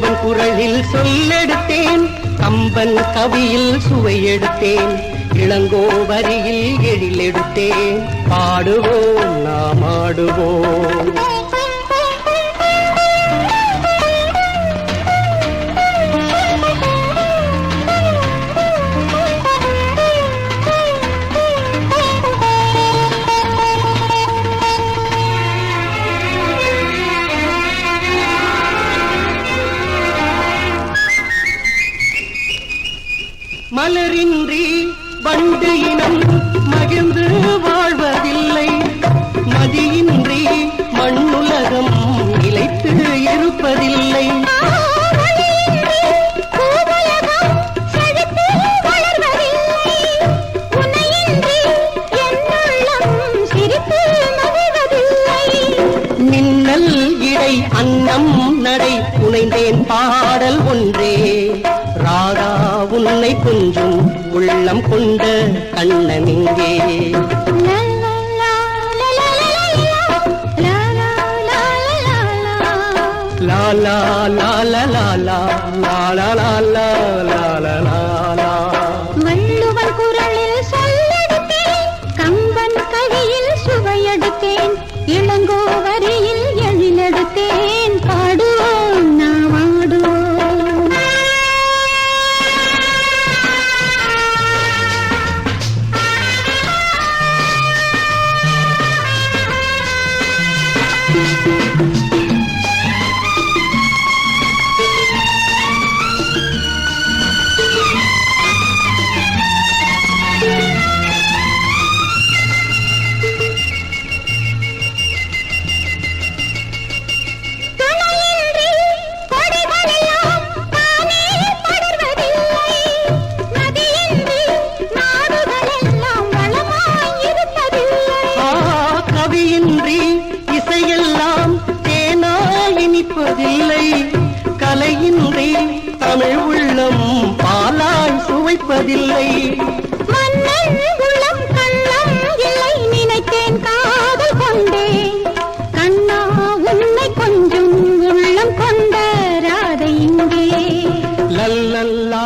கம்பன் குரலில் சொல்லெடுத்தேன். கம்பன் கவியில் சுவை எடுத்தேன் இளங்கோ வரியில் எழிலெடுத்தேன். பாடுவோம் நாம் ஆடுவோம். மலரின்றி வண்டு இனம் மகிழ்ந்து வாழ்வதில்லை. மதியின்றி மண்ணுலகம் இழைத்து இருப்பதில்லை. மின்னல் இடை அன்னம் நடை புனைந்தேன் பாடல் ஒன்றே. ராதா உன்னை கொஞ்சும் உள்ளம் கொண்ட கண்ணனிங்கே லாலா லாலா லாலா லாலா லாலா லாலா லாலா வள்ளுவன் குரலில் சொல்லெடுத்தேன் கம்பன் கவியில் சுவையெடுத்தேன் இளங்கோவரில் இல்லை கலையின்றி தமிழ் உள்ளம் பாலாய் சுவைப்பதில்லை. கொஞ்சம் உள்ளம் கொண்ட ராதை இங்கே. லல்லல்லா